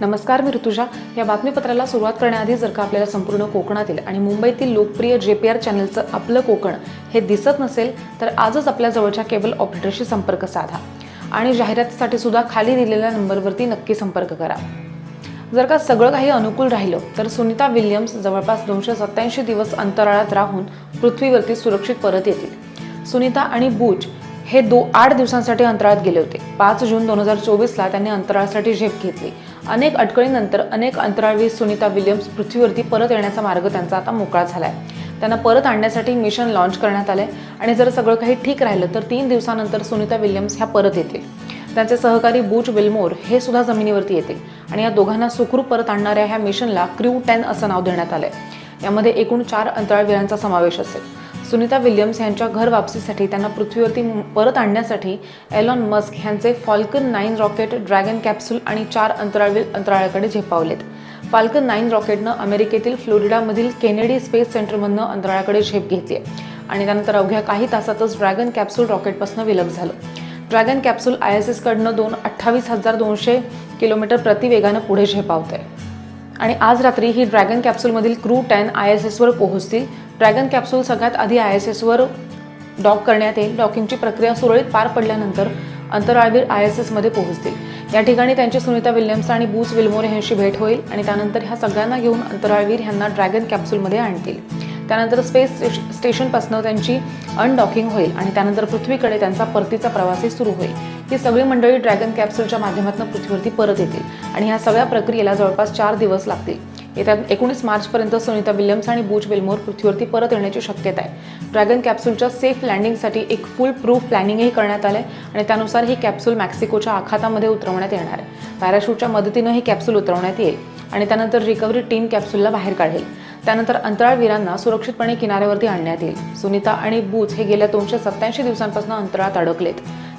नमस्कार मी ऋतुजा. या बातमीपत्राला सुरुवात करण्याआधी जर का आपल्याला संपूर्ण कोकणातील आणि मुंबईतील लोकप्रिय जे पी आर चॅनलचं आपलं कोकण हे दिसत नसेल तर आजच आपल्या जवळच्या केबल ऑपरेटरशी संपर्क साधा आणि जाहिरातीसाठी सुद्धा खाली दिलेल्या नंबरवरती नक्की संपर्क करा. जर का सगळं काही अनुकूल राहिलं तर सुनीता विल्यम्स जवळपास दोनशे सत्याऐंशी दिवस अंतराळात राहून पृथ्वीवरती सुरक्षित परत येतील. सुनीता आणि बूच हे दो आठ दिवसांसाठी अंतराळात गेले होते. पाच जून दोन हजार चोवीसला त्यांनी अंतराळासाठी झेप घेतली. अनेक अडकळीनंतर अनेक अंतराळवीर सुनीता विलियम्स पृथ्वीवरती परत येण्याचा मार्ग त्यांचा आता मोकळा झाला आहे त्यांना परत आणण्यासाठी मिशन लॉन्च करण्यात आले आणि जर सगळं काही ठीक राहिलं तर तीन दिवसानंतर सुनीता विल्यम्स ह्या परत येतील. त्यांचे सहकारी बूच विल्मोर हे सुद्धा जमिनीवरती येतील आणि या दोघांना सुखरूप परत आणणाऱ्या ह्या मिशनला क्र्यू टेन असं नाव देण्यात आलंय. यामध्ये एकूण चार अंतराळवीरांचा समावेश असेल. सुनीता विल्यम्स यांच्या घर वापसीसाठी त्यांना पृथ्वीवरती परत आणण्यासाठी एलॉन मस्क यांचे Falcon nine rocket Dragon capsule आणि चार अंतराळवीर अंतराळाकडे झेपावलेत. फाल्कन नाईन रॉकेटनं अमेरिकेतील फ्लोरिडामधील केनेडी स्पेस सेंटरमधनं अंतराळाकडे झेप घेतली आहे आणि त्यानंतर अवघ्या काही तासातच ड्रॅगन कॅप्सूल रॉकेटपासून विलग झालं. ड्रॅगन कॅप्सूल आय एस एसकडनं दोन अठ्ठावीस हजार दोनशे किलोमीटर प्रतिवेगानं पुढे झेपावत आहे आणि आज रात्री ही ड्रॅगन कॅप्सूलमधील क्रू टेन आय एस एसवर पोहोचतील ड्रॅगन कॅप्सूल सगळ्यात आधी आय एस एसवर डॉक करण्यात येईल. डॉकिंगची प्रक्रिया सुरळीत पार पडल्यानंतर अंतराळवीर आय एस एसमध्ये पोहोचतील. या ठिकाणी त्यांची सुनीता विल्यम्स आणि बूस विल्मोरे यांची भेट होईल आणि त्यानंतर ह्या सगळ्यांना घेऊन अंतराळवीर ह्यांना ड्रॅगन कॅप्सूलमध्ये आणतील. त्यानंतर स्पेस स्टेश- स्टेशनपासून त्यांची अनडॉकिंग होईल आणि त्यानंतर पृथ्वीकडे त्यांचा परतीचा प्रवासही सुरू होईल. ही सगळी मंडळी ड्रॅगन कॅप्सूलच्या माध्यमातून पृथ्वीवरती परत येतील आणि ह्या सगळ्या प्रक्रियेला जवळपास चार दिवस लागतील. येत्या एकोणीस मार्चपर्यंत सुनीता विल्यम्स आणि बूच विल्मोर पृथ्वीवरती परत येण्याची शक्यता आहे. ड्रॅगन कॅप्सूलच्या सेफ लँडिंगसाठी एक फुल प्रूफ प्लॅनिंगही करण्यात आलं आहे आणि त्यानुसार ही कॅप्सूल मॅक्सिकोच्या आखातामध्ये उतरवण्यात येणार आहे. पॅराशूटच्या मदतीनं ही कॅप्सूल उतरवण्यात येईल आणि त्यानंतर रिकव्हरी टीम कॅप्सूलला बाहेर काढेल. त्यानंतर अंतराळवीरांना सुरक्षितपणे किनाऱ्यावरती आणण्यात येईल. सुनीता आणि बूच हे गेल्या दोनशे सत्याऐंशी दिवसांपासून अंतराळात अडकलेत.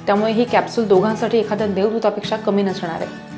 त्यामुळे ही कॅप्सूल दोघांसाठी एखाद्या देवदूतापेक्षा कमी नसणार आहे.